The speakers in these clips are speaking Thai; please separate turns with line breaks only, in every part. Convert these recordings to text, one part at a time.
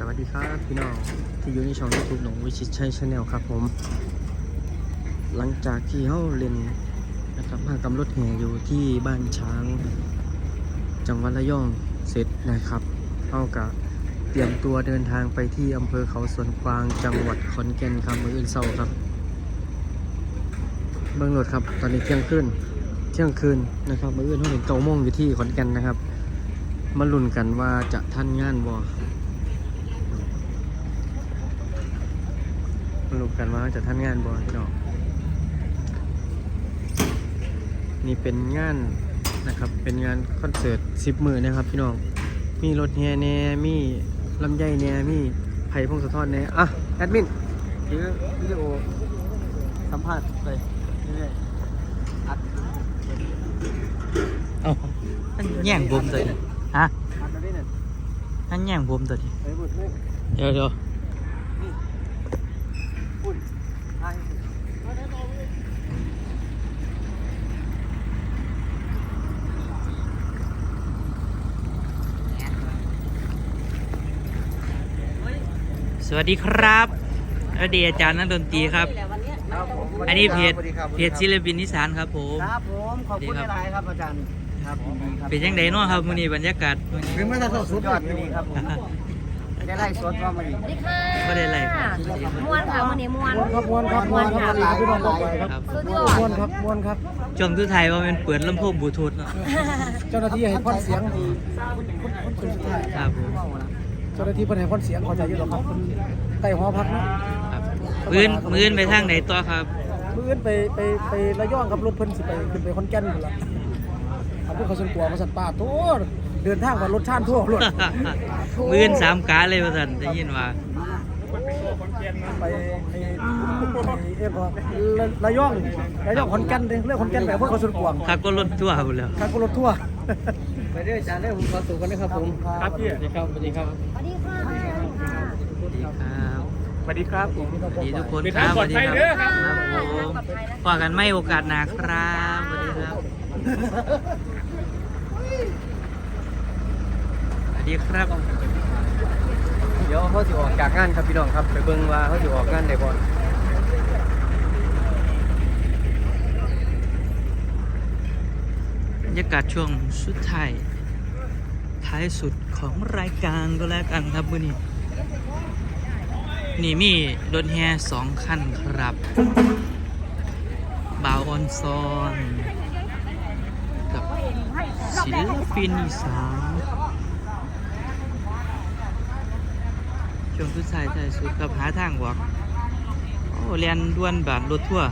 สวัสดีครับพี่น้องที่อยู่ในช่องยูทูบหนองวิชิตชัยชาแนลครับผม หลังจากที่เขาเล่นนะครับมากำรถแห่อยู่ที่บ้านช้าง จังหวัดระยองเสร็จนะครับเขากับเตรียมตัวเดินทางไปที่อำเภอเขาสวนกวางจังหวัดขอนแก่นครับมืออื่นเศร้าครับ เบื้องรถครับตอนนี้เที่ยงคืนเที่ยงคืนนะครับมืออื่นเขาเห็นเก้าโมงอยู่ที่ขอนแก่นนะครับมาลุ้นกันว่าจะทันงานบ่ มาลุ้นกันว่าจะทันงานบ่พี่น้องนี่เป็นงานนะครับ เป็นงานคอนเสิร์ตสิบมือนะครับ พี่น้อง มีรถแฮแหน่มีลำไยแหน่มีไผ่พงศธรแหน่อะแอดมินถือวิดีโอสัมภาษณ์ไปเรื่อยๆอัด
เอาท่านแย่งผมตัวนี้ฮะ
อัดไปเนี่ย
ท่านแย่งผมตัวนี้
ไปหมดเลย
เดี๋ยวเดี๋ยว สวัสดีครับสวัสดีอาจารย์นักดนตรีครับ
ครับผม
อันนี้เพจ
สวัสดีครับ
เพจศิลปินนิสานครับผม
ครับผมขอบคุณ
สวัสดีครับ
หลายๆครับอาจารย์ครับยินดีครับ
เป็นยังไงเนาะครับมื้อนี้บรรยากาศมื้อนี้
เป็นมาตรฐานสุดยอดดีครับผมได้ไล่สดว่ามาดี
สวัสดีค่ะ
บ่ได้ไล่ครับ
ม้วนค่ะวันนี้ม้วน
ครับมวนครับมวนครับหลายพี่น้องบอกไปครับ
ครับ
สุดยอ
มวน
ด
ครับมวนครับ
ช่วงทุกไทายว่ามันเปิดลำโพงบลูทูธเนาะ
เจ้าหน้าที่ให้พ่นเสียงดีคุณสุดท้าย
ครับผม
เจ้าหน้าที่เพิ่นให้พ่นเสียงเข้าใจอยู่หรอกครับเพิ่นใต้หอพักเนาะ
ครับมื้อนมื้อนไปทางไหนต่อครับ
มื้ออื่นไปไปไประยองครับรถเพิ่นสิไปขึ้นไปขอนแก่นพุ่นล่ะเอาพวกเขาสนกลัวมาสั่นป้าโตเดินทางมารถชานทั่วรถ
มื้อนสามกาเลยว่าซั่นได้ยินว่า
ไปไอ้ไอ้เอ็นว่าระระยองระยองขอนแก่นเด้เรื่องขอนแก่นแบบพวกเขาสนกวาง
คักก็รถทั่วพุ่นแล้ว
ทางรถทั่วร์ ไปเรื่อยจานได้ผมขอสู่กันนะครับผมครับพี่
สวัสดีครับสวัสดีครับ
สวัสดีค่ะ
สวัสดีครับ
สวัสดีครับผม
สวัสดีทุกคนครับสวัสดีครับครับผมฝากกันไม่โอกาสหนาครับสวัสดีครับสวัสดีครับ
เดี๋ยวเขาสิออกจากงานครับพี่น้องครับ ไปเบิ่งว่าเขาสิออกงานได้บ่
รรยากาศช่วงสุดท้ายท้ายสุดของรายการก็แล้วกันครับวันนี้นี่มีรถแฮสองคันครับบาวออนซอน กับศิลปินอีสานช่วงสุดท้ายท้ายสุดกับหาทางวอกโอ้เรียนด้วนบาทรถทั่วร์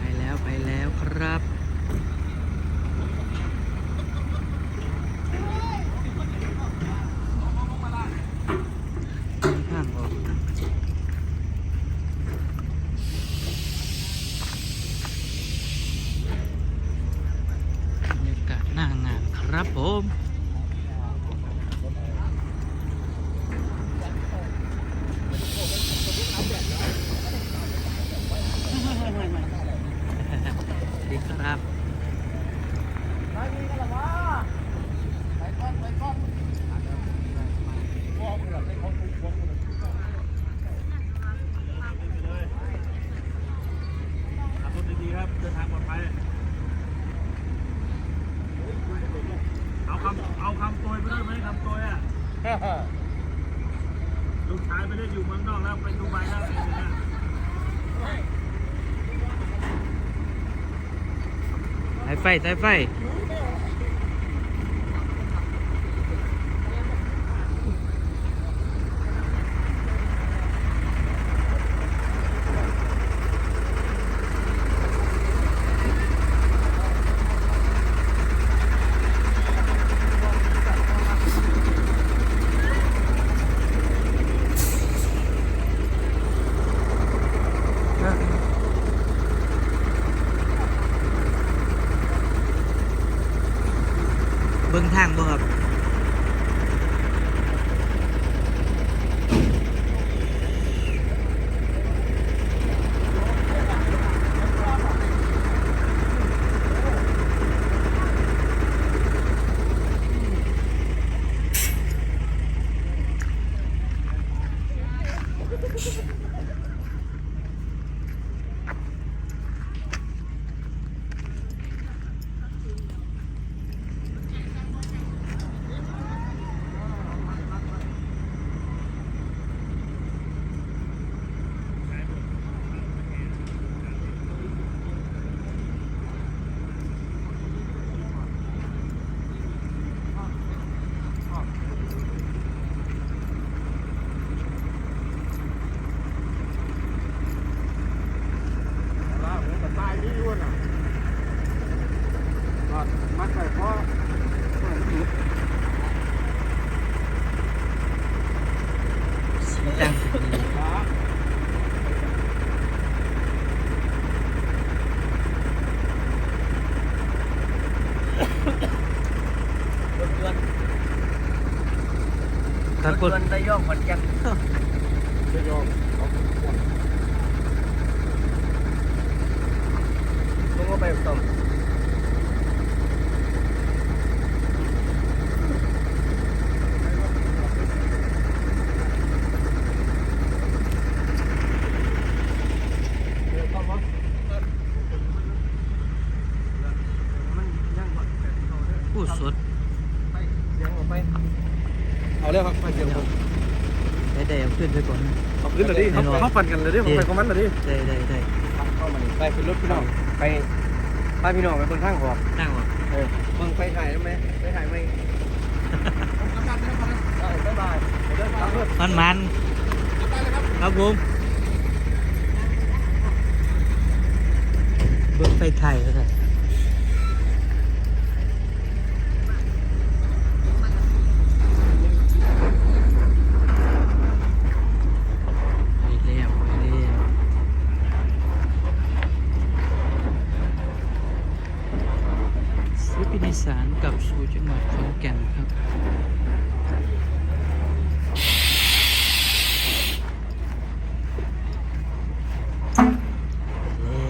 ไปแล้วไปแล้วครับข้างออกบรรยากาศหน้างาน ครับผม สวัสดีครับ
ขับรถดีๆครับ เดินทางปลอดภัย เอาคำเอาคำตัวไปด้วยไหมคำตัวอะ ลูกชายไปเล่นอยู่เมืองนอกแล้วไปดูใบแล้วเป็นไง
สาย ไฟสายไฟ ทางบ่ครับ
ว่าผมก็ตายนี่อยู่น่ะก็มัดไปเพราะเพราะมันหลุด
เสียงดังดี
ขา
ครับกด
ระยองขอนแก่น
จะยอมเอาหมด
ลงมาไปต่อม
เดี๋ยวต้องมา
พูดสด
ยังออกไป
เอาเรื่องครับไปเดี๋ยวผม
ได้ได้เอาขึ้นไปก่อนนะ
เอาขึ้นเลยดิเขาเขาปั่นกันเลยดิผมไปคอมเมนต์เลยดิ
ได้ได้ได้
เข้ามาไปขึ้นรถพี่น้องไปพาพี่น้องไปคนข้างหอบ
นั่งวะ
เออมึงไปถ่ายได้ไหมไปถ่ายไหมได้บ๊ายบายเดินทางเพื่อน
มันมันครับผมเบิ่งไฟไทยแล้วกันไปแล้วไปแล้วศิลปินอี สานกลับสู่จังหวัดขอนแก่นครับ เล่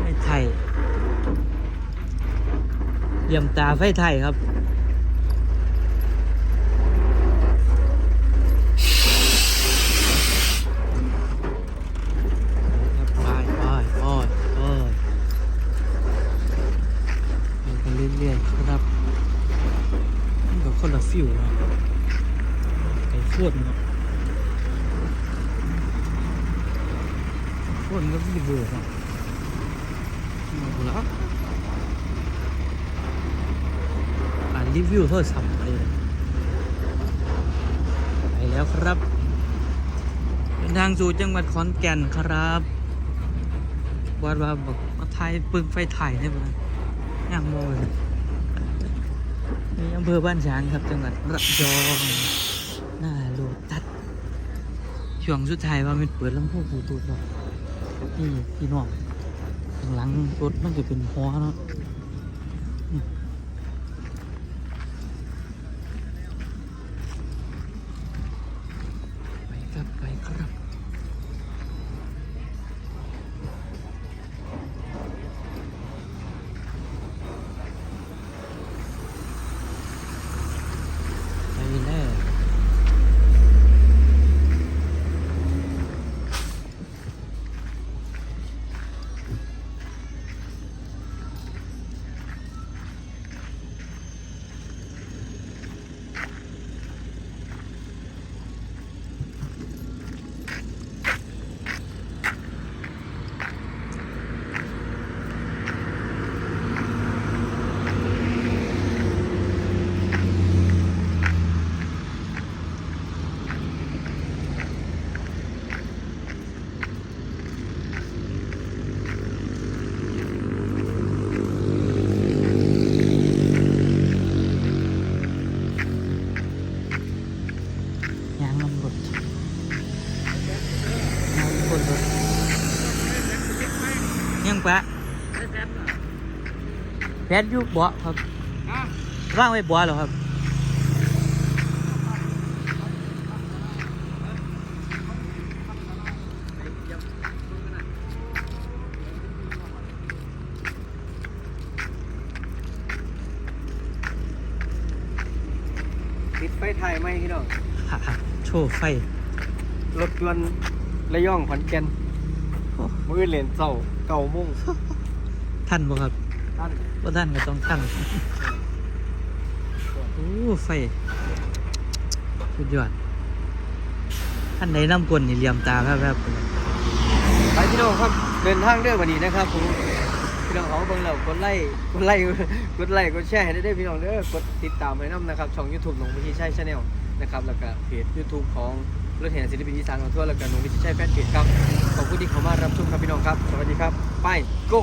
ไฟไทย เยี่ยมตาไฟไทยครับครับไปไปไปไปไปกันเรื่อยๆครับมันกับคนละฟิวเนาะไอ้โครเนาะโคตรก็มีเบอร์เนาะมาแล้วอ่าน รีวิวโทรศัพท์ไปเลยไปแล้วครับเดินทางสู่จังหวัดขอนแก่นครับวัดว่าบอกมาไทยปึงไฟถ่ายได้ปะย่างโมเลยนี่อำเภอบ้านฉางครับจังหวัดระยองหน้าโลตัสช่วงสุดท้ายว่ามันเปิดลำโพงบลูทูธเนาะนี่พี่น้องข้างหลังรถมันจะเป็นฮอเนาะ แพทอยู่บ่ครับ
อะ
ว่างไว้บ่เหรอครับ
ติดไฟไทยไหมพี่น้อง
โชว์ไฟ
รถยนต์ระยองขอนแก่นมือเหรียญเศร้า เก่ามุ่ง
ท่านบ่ครับ
ท่าน
บ่ท่านก็ต้องท่านโอ้ไฟสุดยอดท่านใดนำกลนี่เหลี่ยมตาแป๊บ
ไปพี่น้องครับเดินทางเด้อวันนี้นะครับผมพี่น้องเขาเบิ่งแล้วกดไลค์กดไลค์กดไลค์กดแชร์ให้ได้เด้อพี่น้องเด้อกดติดตามไว้นํนะครับช่อง YouTube หนองวิชิตชัยชาแนลนะครับแล้วก็เพจ YouTube ของ รถแห่ศิลปินอีสานของทั่วแล้วก็หนองวิชิตชัยแฟนเพจครับ ขอบคุณที่เข้ามารับชมครับพี่น้องครับ สวัสดีครับ ไป go